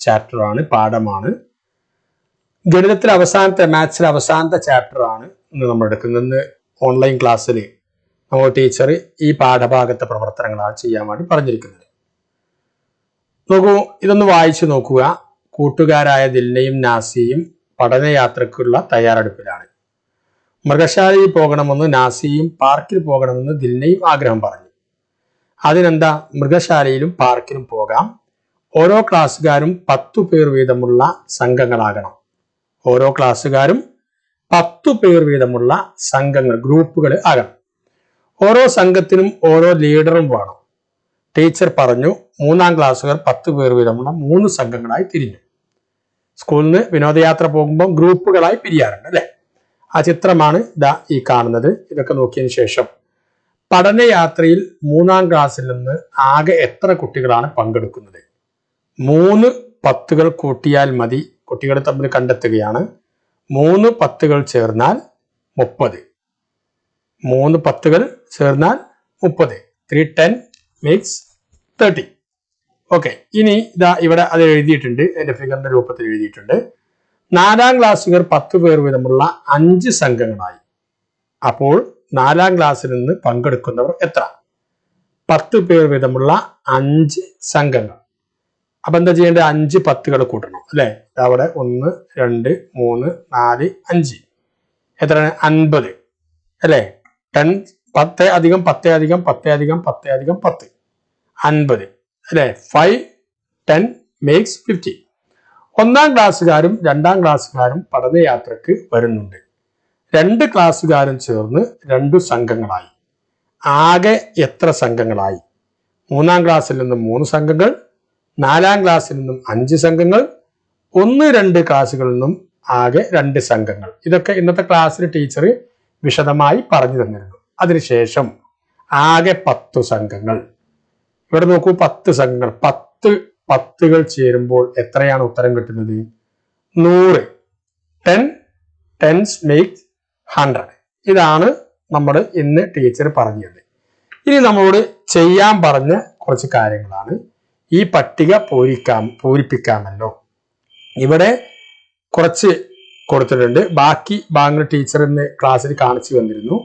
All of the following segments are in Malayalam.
ചാപ്റ്ററാണ് പാഠമാണ്. ഗണിതത്തിലെ അവസാനത്തെ മാത്സിലെ അവസാനത്തെ ചാപ്റ്ററാണ് ഇന്ന് നമ്മൾ എടുക്കുന്നത്. ഓൺലൈൻ ക്ലാസ്സിൽ നമ്മൾ ടീച്ചർ ഈ പാഠഭാഗത്തെ പ്രവർത്തനങ്ങളാണ് ചെയ്യാൻ വേണ്ടി പറഞ്ഞിരിക്കുന്നത്. നോക്കൂ ഇതൊന്ന് വായിച്ചു നോക്കുക. കൂട്ടുകാരായ ദിൽനയും നാസിയും പഠനയാത്രയ്ക്കുള്ള തയ്യാറെടുപ്പിലാണ്. മൃഗശാലയിൽ പോകണമെന്ന് നാസിയും പാർക്കിൽ പോകണമെന്ന് ദിൽനയും ആഗ്രഹം പറഞ്ഞു. അതിനെന്താ? മൃഗശാലയിലും പാർക്കിലും പോകാം. ഓരോ ക്ലാസ്സുകാരും പത്തു പേർ വീതമുള്ള സംഘങ്ങളാകണം. ഓരോ ക്ലാസ്സുകാരും പത്തു പേർ വീതമുള്ള സംഘങ്ങൾ ഗ്രൂപ്പുകൾ ആകണം. ഓരോ സംഘത്തിനും ഓരോ ലീഡറും വേണം. ടീച്ചർ പറഞ്ഞു മൂന്നാം ക്ലാസ്സുകാർ പത്ത് പേർ വീതമുള്ള മൂന്ന് സംഘങ്ങളായി തിരിഞ്ഞു. സ്കൂളിൽ നിന്ന് വിനോദയാത്ര പോകുമ്പോൾ ഗ്രൂപ്പുകളായി പിരിയാറുണ്ട് അല്ലെ? ആ ചിത്രമാണ് ഇതാ ഈ കാണുന്നത്. ഇതൊക്കെ നോക്കിയതിന് ശേഷം പഠനയാത്രയിൽ മൂന്നാം ക്ലാസ്സിൽ നിന്ന് ആകെ എത്ര കുട്ടികളാണ് പങ്കെടുക്കുന്നത്? മൂന്ന് പത്തുകൾ കൂട്ടിയാൽ മതി. കുട്ടികൾ തമ്മിൽ കണ്ടെത്തുകയാണ്. മൂന്ന് പത്തുകൾ ചേർന്നാൽ മുപ്പത്. മൂന്ന് പത്തുകൾ ചേർന്നാൽ മുപ്പത്. Three ten makes thirty okay ഇനി ഇതാ ഇവിടെ അത് എഴുതിയിട്ടുണ്ട്. എന്റെ ഫിഗറിന്റെ രൂപത്തിൽ എഴുതിയിട്ടുണ്ട്. നാലാം ക്ലാസ്സുകാർ പത്ത് പേർ വീതമുള്ള അഞ്ച് സംഘങ്ങളായി. അപ്പോൾ നാലാം ക്ലാസ്സിൽ നിന്ന് പങ്കെടുക്കുന്നവർ എത്ര? പത്ത് പേർ വീതമുള്ള അഞ്ച് സംഘങ്ങൾ. അപ്പൊ എന്താ ചെയ്യേണ്ടത്? അഞ്ച് പത്തുകൾ കൂട്ടണം അല്ലെ? അവിടെ ഒന്ന് രണ്ട് മൂന്ന് നാല് അഞ്ച്. എത്രയാണ്? അൻപത് അല്ലെ? ടെൻ പത്ത് അധികം പത്ത് അധികം പത്ത് അധികം പത്ത് അധികം പത്ത്. അൻപത് അല്ലെ? ഫൈവ് ടെൻ മേക്സ് ഫിഫ്റ്റി ഒന്നാം ക്ലാസ്സുകാരും രണ്ടാം ക്ലാസ്സുകാരും പഠനയാത്രക്ക് വരുന്നുണ്ട്. രണ്ട് ക്ലാസ്സുകാരും ചേർന്ന് രണ്ടു സംഘങ്ങളായി. ആകെ എത്ര സംഘങ്ങളായി? മൂന്നാം ക്ലാസ്സിൽ നിന്ന് മൂന്ന് സംഘങ്ങൾ നാലാം ക്ലാസ്സിൽ നിന്നും അഞ്ച് സംഘങ്ങൾ ഒന്ന് രണ്ട് ക്ലാസ്സുകളിൽ നിന്നും ആകെ രണ്ട് സംഘങ്ങൾ. ഇതൊക്കെ ഇന്നത്തെ ക്ലാസ്സിൽ ടീച്ചർ വിശദമായി പറഞ്ഞു തന്നിരുന്നു. അതിനുശേഷം ആകെ പത്തു സംഘങ്ങൾ. ഇവിടെ നോക്കൂ പത്ത് സംഘങ്ങൾ. പത്ത് പത്തുകൾ ചേരുമ്പോൾ എത്രയാണ് ഉത്തരം കിട്ടുന്നത്? നൂറ്. Ten tens make hundred. ഇതാണ് നമ്മൾ ഇന്ന് ടീച്ചർ പറഞ്ഞത്. ഇനി നമ്മളോട് ചെയ്യാൻ പറഞ്ഞ കുറച്ച് കാര്യങ്ങളാണ്. ഈ പട്ടിക പൂരിക്കാം പൂരിപ്പിക്കാമല്ലോ. ഇവിടെ കുറച്ച് കൊടുത്തിട്ടുണ്ട്. ബാക്കി ഭാഗങ്ങൾ ടീച്ചർ ഇന്ന് ക്ലാസ്സിൽ കാണിച്ചു വന്നിരുന്നു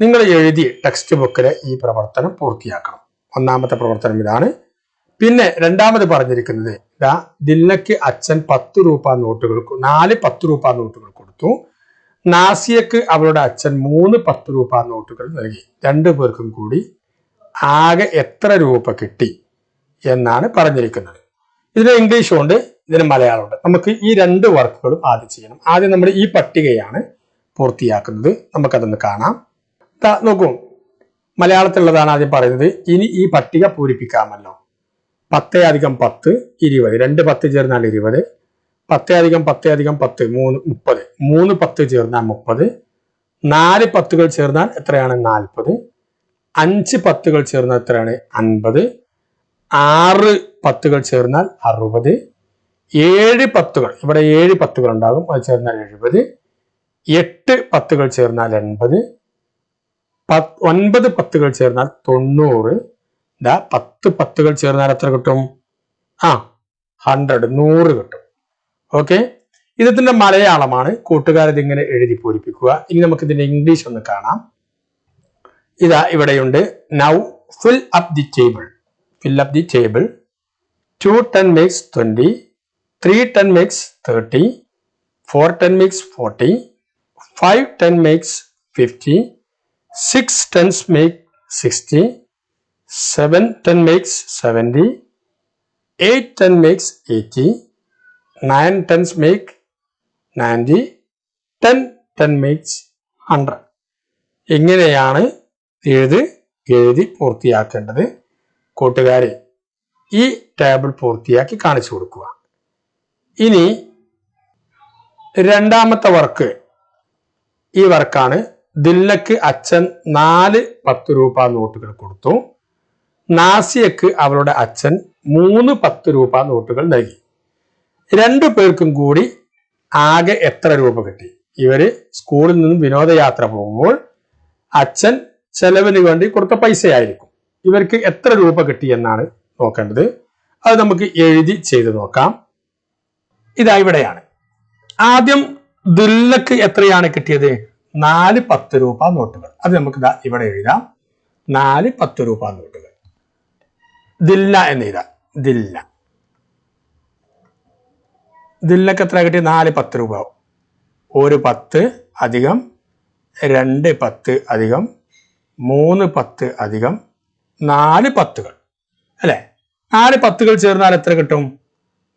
നിങ്ങൾ എഴുതി ടെക്സ്റ്റ് ബുക്കിലെ ഈ പ്രവർത്തനം പൂർത്തിയാക്കണം. ഒന്നാമത്തെ പ്രവർത്തനം ഇതാണ്. പിന്നെ രണ്ടാമത് പറഞ്ഞിരിക്കുന്നത് ഇതാ ദില്ലയ്ക്ക് അച്ഛൻ പത്ത് രൂപ നോട്ടുകൾ നാല് പത്ത് രൂപ നോട്ടുകൾ കൊടുത്തു. നാസിയക്ക് അവളുടെ അച്ഛൻ മൂന്ന് പത്ത് രൂപ നോട്ടുകൾ നൽകി. രണ്ടു പേർക്കും കൂടി ആകെ എത്ര രൂപ കിട്ടി? എന്നാണ് പറഞ്ഞിരിക്കുന്നത്. ഇതിന് ഇംഗ്ലീഷും ഉണ്ട് ഇതിന് മലയാളമുണ്ട് നമുക്ക് ഈ രണ്ട് വർക്കുകളും ആദ്യം ചെയ്യണം. ആദ്യം നമ്മൾ ഈ പട്ടികയാണ് പൂർത്തിയാക്കുന്നത്. നമുക്കതൊന്ന് കാണാം. നോക്കൂ. മലയാളത്തിലുള്ളതാണ് ആദ്യം പറയുന്നത്. ഇനി ഈ പട്ടിക പൂരിപ്പിക്കാമല്ലോ. പത്തേ അധികം പത്ത് ഇരുപത്. രണ്ട് പത്ത് ചേർന്നാൽ ഇരുപത്. പത്തേ അധികം പത്തേ അധികം പത്ത് മൂന്ന് മുപ്പത്. മൂന്ന് പത്ത് ചേർന്നാൽ മുപ്പത്. നാല് പത്തുകൾ ചേർന്നാൽ എത്രയാണ് നാൽപ്പത്? അഞ്ച് പത്തുകൾ ചേർന്നാൽ എത്രയാണ് അൻപത്? ആറ് പത്തുകൾ ചേർന്നാൽ അറുപത്. ഏഴ് പത്തുകൾ ഇവിടെ ഏഴ് പത്തുകൾ ഉണ്ടാകും അത് ചേർന്നാൽ എഴുപത്. എട്ട് പത്തുകൾ ചേർന്നാൽ എൺപത്. ഒൻപത് പത്തുകൾ ചേർന്നാൽ തൊണ്ണൂറ്. ദാ പത്ത് പത്തുകൾ ചേർന്നാൽ എത്ര കിട്ടും? ആ ഹൺഡ്രഡ് നൂറ് കിട്ടും. ഓക്കെ? ഇതിന്റെ മലയാളമാണ്. കൂട്ടുകാരത് ഇങ്ങനെ എഴുതി പൂരിപ്പിക്കുക. ഇനി നമുക്ക് ഇതിന്റെ ഇംഗ്ലീഷ് ഒന്ന് കാണാം. ഇതാ ഇവിടെയുണ്ട്. Now fill up the table fill up the table. 2 10 makes 20, 3 10 makes 30, 4 10 makes 40, 5 10 makes 50, 6 tens make 60, 7 10 makes 70, 8 10 makes 80, 9 tens make 90, 10 10 makes 100. ഇങ്ങനെയാണ് എഴുതി എഴുതി പൂർത്തിയാക്കേണ്ടത് കൂട്ടുകാരെ ഈ ടേബിൾ പൂർത്തിയാക്കി കാണിച്ചു കൊടുക്കുക. ഇനി രണ്ടാമത്തെ വർക്ക്. ഈ വർക്കാണ് ദില്ലക്ക് അച്ഛൻ നാല് പത്ത് രൂപ നോട്ടുകൾ കൊടുത്തു. നാസിയക്ക് അവളുടെ അച്ഛൻ മൂന്ന് പത്ത് രൂപ നോട്ടുകൾ നൽകി. രണ്ടു പേർക്കും കൂടി ആകെ എത്ര രൂപ കിട്ടി? ഇവർ സ്കൂളിൽ നിന്നും വിനോദയാത്ര പോകുമ്പോൾ അച്ഛൻ ചെലവിന് വേണ്ടി കൊടുത്ത പൈസയായിരിക്കും. ഇവർക്ക് എത്ര രൂപ കിട്ടി എന്നാണ് നോക്കേണ്ടത്. അത് നമുക്ക് എഴുതി ചെയ്ത് നോക്കാം. ഇതാ ഇവിടെയാണ്. ആദ്യം ദുല്ലക്ക് എത്രയാണ് കിട്ടിയത്? നാല് പത്ത് രൂപ നോട്ടുകൾ. അത് നമുക്ക് ഇതാ ഇവിടെ എഴുതാം. നാല് പത്ത് രൂപ നോട്ടുകൾ. ദില്ല എന്ന് എഴുതാം. ദില്ല. ദില്ലക്ക് എത്ര കിട്ടി? നാല് പത്ത് രൂപ. ഒരു പത്ത് അധികം രണ്ട് പത്ത് അധികം മൂന്ന് പത്ത് അധികം നാല് പത്തുകൾ. അല്ലെ? നാല് പത്തുകൾ ചേർന്നാൽ എത്ര കിട്ടും?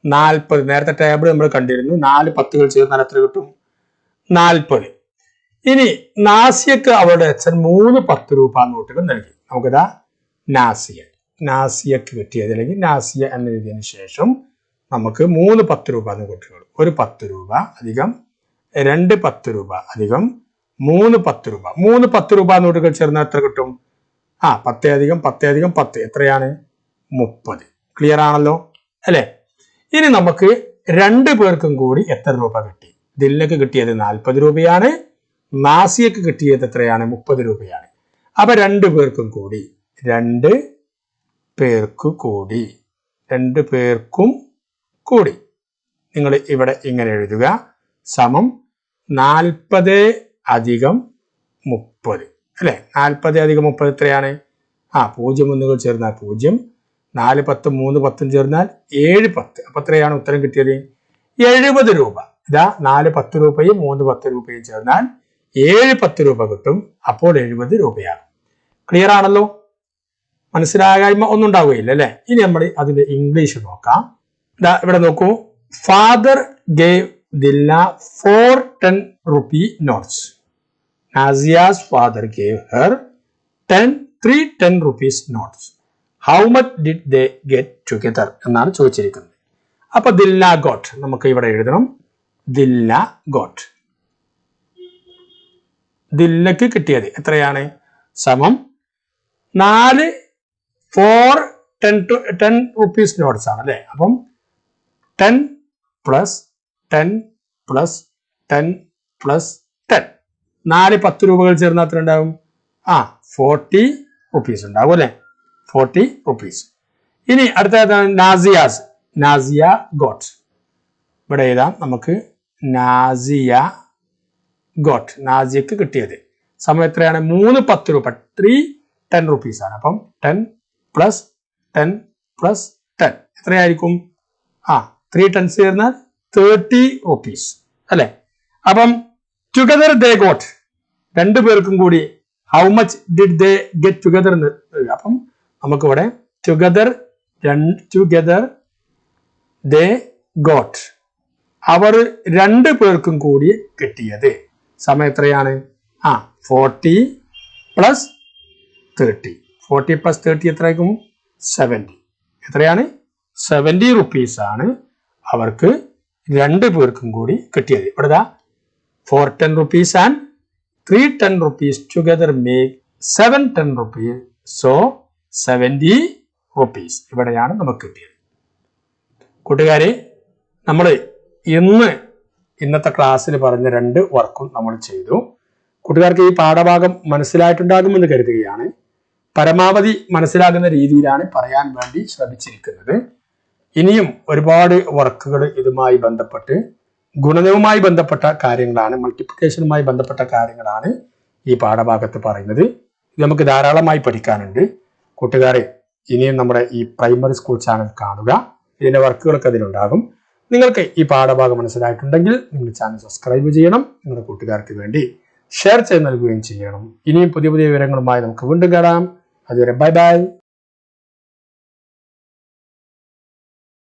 നാൽപ്പത്. നേരത്തെ ടേബിൾ നമ്മൾ കണ്ടിരുന്നു. നാല് പത്തുകൾ ചേർന്നാൽ എത്ര കിട്ടും? നാൽപ്പത്. ഇനി നാസിയക്ക് അവളുടെ അച്ഛൻ മൂന്ന് പത്ത് രൂപ നോട്ടുകൾ നൽകി. നമുക്കിതാ നാസിയ. നാസിയക്ക് കിട്ടിയത് അല്ലെങ്കിൽ നാസിയ എന്ന് എഴുതിയതിന് ശേഷം നമുക്ക് മൂന്ന് പത്ത് രൂപ നോട്ടുകൾ ഒരു പത്ത് രൂപ അധികം രണ്ട് പത്ത് രൂപ അധികം മൂന്ന് പത്ത് രൂപ. മൂന്ന് പത്ത് രൂപ നോട്ടുകൾ ചേർന്നാൽ എത്ര കിട്ടും? ആ പത്തേ അധികം പത്തേ അധികം പത്ത്. എത്രയാണ്? മുപ്പത്. ക്ലിയർ ആണല്ലോ? അല്ലേ? ഇനി നമുക്ക് രണ്ട് പേർക്കും കൂടി എത്ര രൂപ കിട്ടി? ദില്ലക്ക് കിട്ടിയത് നാൽപ്പത് രൂപയാണ്. നാസിയക്ക് കിട്ടിയത് എത്രയാണ്? മുപ്പത് രൂപയാണ്. അപ്പൊ രണ്ട് പേർക്കും കൂടി. രണ്ട് പേർക്ക് കൂടി. രണ്ട് പേർക്കും കൂടി. നിങ്ങൾ ഇവിടെ ഇങ്ങനെ എഴുതുക. സമം നാൽപ്പത് അധികം മുപ്പത്. അല്ലെ? നാൽപ്പത് അധികം മുപ്പത് എത്രയാണ്? ആ പൂജ്യം ഒന്നുകൾ ചേർന്നാൽ പൂജ്യം. നാല് പത്ത് മൂന്ന് പത്തും ചേർന്നാൽ ഏഴ് പത്ത്. അപ്പൊ എത്രയാണ് ഉത്തരം കിട്ടിയത്? എഴുപത് രൂപ. ഇതാ നാല് പത്ത് രൂപയും മൂന്ന് പത്ത് രൂപയും ചേർന്നാൽ ഏഴ് പത്ത് രൂപ കിട്ടും. അപ്പോൾ എഴുപത് രൂപയാണ് ക്ലിയർ ആണല്ലോ? മനസ്സിലാകായ്മ ഒന്നും ഉണ്ടാവുകയില്ല അല്ലെ? ഇനി നമ്മൾ അതിന്റെ ഇംഗ്ലീഷ് നോക്കാം. ഇതാ ഇവിടെ നോക്കൂ. Father gave Dilla four ten rupee notes Nazia's father gave her ten three ten rupees notes how much did they get together എന്നാണ് ചോദിച്ചിരിക്കുന്നത്. അപ്പൊ ദില്ല ഗോട്ട് നമുക്ക് ഇവിടെ എഴുതണം. ദില്ല ഗോട്ട് ദില്ലക്ക് കിട്ടിയത് എത്രയാണ്? സമം നാല് four ten two ten rupees notes ആണ് അല്ലെ? അപ്പം ten plus ten plus ten plus നാല് പത്ത് രൂപകൾ ചേർന്ന് അത്ര ഉണ്ടാവും? ആ ഫോർട്ടി റുപ്പീസ് ഉണ്ടാവും അല്ലെ? ഫോർട്ടി റുപ്പീസ് ഇനി അടുത്ത നാസിയാസ്. നാസിയ ഗോട്ട്. ഇവിടെ എഴുതാം നമുക്ക് നാസിയ ഗോട്ട്. നാസിയക്ക് കിട്ടിയത്. സമയം എത്രയാണ്? മൂന്ന് പത്ത് രൂപ. ത്രീ ടെൻ റുപ്പീസ് ആണ്. അപ്പം ten plus ten plus ten എത്രയായിരിക്കും? ആ ത്രീ ടെൻസ് ചേർന്നാൽ തേർട്ടി റുപ്പീസ് അല്ലെ? അപ്പം ടുഗദർ ദേ ഗോട്ട് രണ്ടു പേർക്കും കൂടി how much did they get together എന്ന്. അപ്പം നമുക്കിവിടെ ടുഗദർ ടുഗദർ ദേ ഗോട്ട് അവർ രണ്ടു പേർക്കും കൂടി കിട്ടിയത്. സമയം എത്രയാണ്? ആ forty plus thirty forty plus thirty എത്രയായിരിക്കും? സെവന്റി എത്രയാണ്? സെവന്റി റുപ്പീസാണ് അവർക്ക് രണ്ട് പേർക്കും കൂടി കിട്ടിയത്. ഇവിടെ four ten rupees and three ten rupees together make seven ten rupees so seventy rupees ഇവിടെയാണ് നമുക്ക് കിട്ടിയത്. കൂട്ടുകാരെ നമ്മൾ ഇന്ന് ഇന്നത്തെ ക്ലാസ്സിൽ പറഞ്ഞ രണ്ട് വർക്കും നമ്മൾ ചെയ്തു. കൂട്ടുകാർക്ക് ഈ പാഠഭാഗം മനസ്സിലായിട്ടുണ്ടാകുമെന്ന് കരുതുകയാണ്. പരമാവധി മനസ്സിലാകുന്ന രീതിയിലാണ് പറയാൻ വേണ്ടി ശ്രമിച്ചിരിക്കുന്നത്. ഇനിയും ഒരുപാട് വർക്കുകൾ ഇതുമായി ബന്ധപ്പെട്ട് ഗുണനവുമായി ബന്ധപ്പെട്ട കാര്യങ്ങളാണ് മൾട്ടിപ്ലിക്കേഷനുമായി ബന്ധപ്പെട്ട കാര്യങ്ങളാണ് ഈ പാഠഭാഗത്ത് പറയുന്നത്. ഇത് നമുക്ക് ധാരാളമായി പഠിക്കാനുണ്ട്. കൂട്ടുകാരെ ഇനിയും നമ്മുടെ ഈ പ്രൈമറി സ്കൂൾ ചാനൽ കാണുക. ഇതിന്റെ വർക്കുകളൊക്കെ അതിലുണ്ടാകും. നിങ്ങൾക്ക് ഈ പാഠഭാഗം മനസ്സിലായിട്ടുണ്ടെങ്കിൽ നിങ്ങൾ ചാനൽ സബ്സ്ക്രൈബ് ചെയ്യണം. നിങ്ങളുടെ കൂട്ടുകാർക്ക് വേണ്ടി ഷെയർ ചെയ്ത് നൽകുകയും ചെയ്യണം. ഇനിയും പുതിയ പുതിയ വിവരങ്ങളുമായി നമുക്ക് വീണ്ടും കാണാം. അതുവരെ ബൈ ബൈ